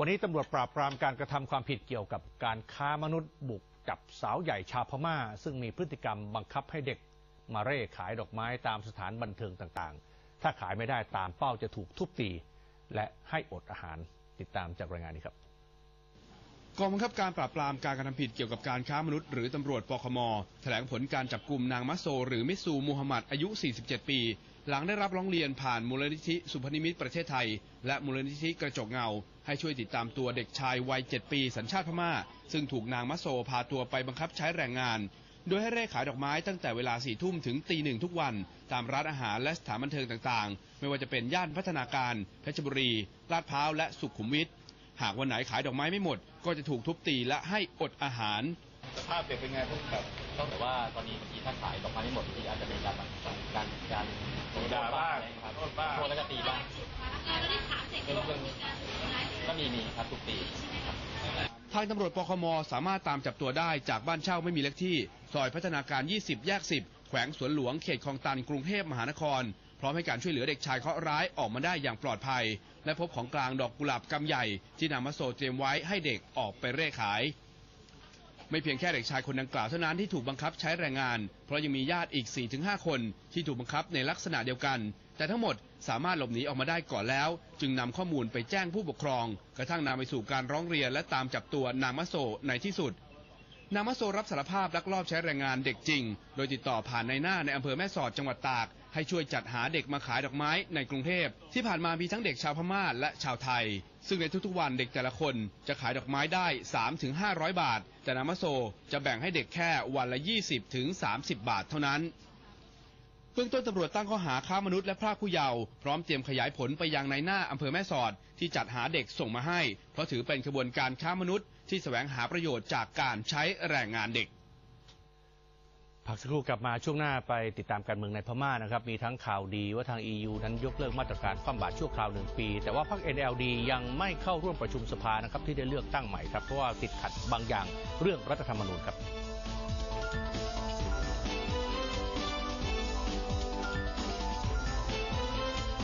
วันนี้ตำรวจปราบปรามการกระทำความผิดเกี่ยวกับการค้ามนุษย์บุกจับสาวใหญ่ชาวพม่า ซึ่งมีพฤติกรรมบังคับให้เด็กมาเร่ขายดอกไม้ตามสถานบันเทิงต่างๆ ถ้าขายไม่ได้ตามเป้าจะถูกทุบตี และให้อดอาหารติดตามจากรายงานนี้ครับกองบังคับการปราบปรามการกระทำผิดเกี่ยวกับการค้ามนุษย์หรือตำรวจปคม แถลงผลการจับกลุ่มนางมัสโซ หรือมิสซูมูฮัมหมัดอายุ 47 ปี หลังได้รับร้องเรียนผ่านมูลนิธิสุพนิมิตประเทศไทย และมูลนิธิกระจกเงา ให้ช่วยติดตามตัวเด็กชายวัย 7 ปีสัญชาติพม่า ซึ่งถูกนางมัโซพาตัวไปบังคับใช้แรงงาน โดยให้เร่ขายดอกไม้ตั้งแต่เวลาสี่ทุ่มถึงตีหนึ่งทุกวัน ตามร้านอาหารและสถานบันเทิงต่างๆ ไม่ว่าจะเป็นย่านพัฒนาการ เพชรบุรี ลาดพร้าวและสุขุมวิทหากวันไหนขายดอกไม้ไม่หมด ก็จะถูกทุบตีและให้อดอาหาร ภาพเด็กเป็นไงพวกแบบต้องแต่ว่าตอนนี้บางทีถ้าขายดอกไม้ไม่หมดบางทีอาจจะเป็นการการการด่าบ้างครับโทษบ้างโทษแล้วก็ตีบ้างก็มีมีครับทุกปีทางตำรวจปคมสามารถตามจับตัวได้จากบ้านเช่าไม่มีเลขที่ซอยพัฒนาการ 20 แยก 10 แขวงสวนหลวงเขตคลองตันกรุงเทพมหานคร พร้อมให้การช่วยเหลือเด็กชายเคราะห์ร้ายออกมาได้อย่างปลอดภัย และพบของกลางดอกกุหลาบกำใหญ่ ที่นำมาโซเตรียมไว้ให้เด็กออกไปเร่ขาย ไม่เพียงแค่เด็กชายคนดังกล่าวเท่านั้นที่ถูกบังคับใช้แรงงาน เพราะยังมีญาติอีก 4-5 คนที่ถูกบังคับในลักษณะเดียวกัน แต่ทั้งหมดสามารถหลบหนีออกมาได้ก่อนแล้ว จึงนำข้อมูลไปแจ้งผู้ปกครอง กระทั่งนำไปสู่การร้องเรียนและตามจับตัวนางมะโซในที่สุดนางมะโซรับสารภาพลักลอบใช้แรงงานเด็กจริง โดยติดต่อผ่านในหน้าในอำเภอแม่สอดจังหวัดตาก ให้ช่วยจัดหาเด็กมาขายดอกไม้ในกรุงเทพ ที่ผ่านมามีทั้งเด็กชาวพม่าและชาวไทย ซึ่งในทุกๆวันเด็กแต่ละคนจะขายดอกไม้ได้ 3-500 บาท แต่นามะโซจะแบ่งให้เด็กแค่วันละ 20-30 บาทเท่านั้นเบื้องต้นตำรวจตั้งข้อหาค้ามนุษย์และพรากผู้เยาว์พร้อมเตรียมขยายผลไปยังในหน้าอำเภอแม่สอดที่จัดหาเด็กส่งมาให้ เพราะถือเป็นขบวนการค้ามนุษย์ที่แสวงหาประโยชน์จากการใช้แรงงานเด็ก พักสักครู่กลับมาช่วงหน้าไปติดตามการเมืองในพม่านะครับ มีทั้งข่าวดีว่าทาง EU นั้นยกเลิกมาตรการคว่ำบาตรชั่วคราวหนึ่งปี แต่ว่าพรรค NLD ยังไม่เข้าร่วมประชุมสภานะครับที่ได้เลือกตั้งใหม่ครับเพราะว่าติดขัดบางอย่างเรื่องรัฐธรรมนูญครับ